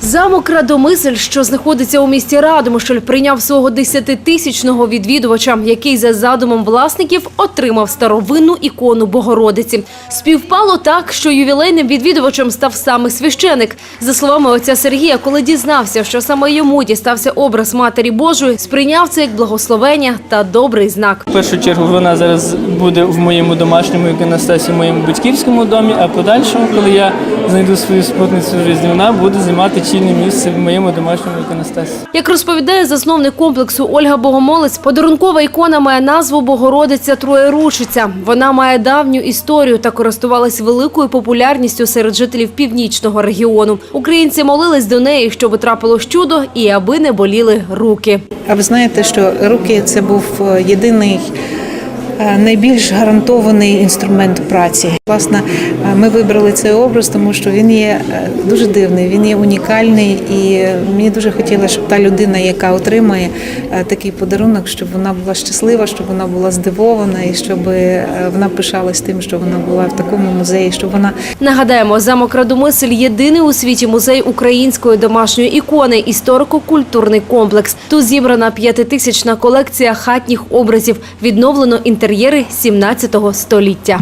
Замок Радомисель, що знаходиться у місті Радомишль, прийняв свого десятитисячного відвідувача, який за задумом власників отримав старовинну ікону Богородиці. Співпало так, що ювілейним відвідувачем став саме священик. За словами отця Сергія, коли дізнався, що саме йому дістався образ Матері Божої, сприйняв це як благословення та добрий знак. В першу чергу вона зараз буде в моєму домашньому іконостасі, в моєму батьківському домі, а подальшому, коли я знайду свою спутницю в житті, вона буде займати чільне місце в моєму домашньому іконостасі. Як розповідає засновник комплексу Ольга Богомолець, подарункова ікона має назву Богородиця Троєрушиця. Вона має давню історію та користувалась великою популярністю серед жителів північного регіону. Українці молились до неї, щоб трапилось чудо і аби не боліли руки. А ви знаєте, що руки це був е, єдиний. Е, Найбільш гарантований інструмент праці. Власне, е, ми вибрали цей образ, тому що він є е, дуже дивний, він є унікальний, і мені дуже хотілося, щоб та людина, яка отримає такий подарунок, щоб вона була щаслива, щоб вона була здивована, і щоб вона пишалась тим, що вона була в такому музеї, щоб вона Нагадаємо, замок Радомисель – єдиний у світі музей української домашньої ікони, історико-культурний комплекс. Тут зібрана п'ятитисячна колекція хатніх образів. Відновлено інтер'єри 17 століття.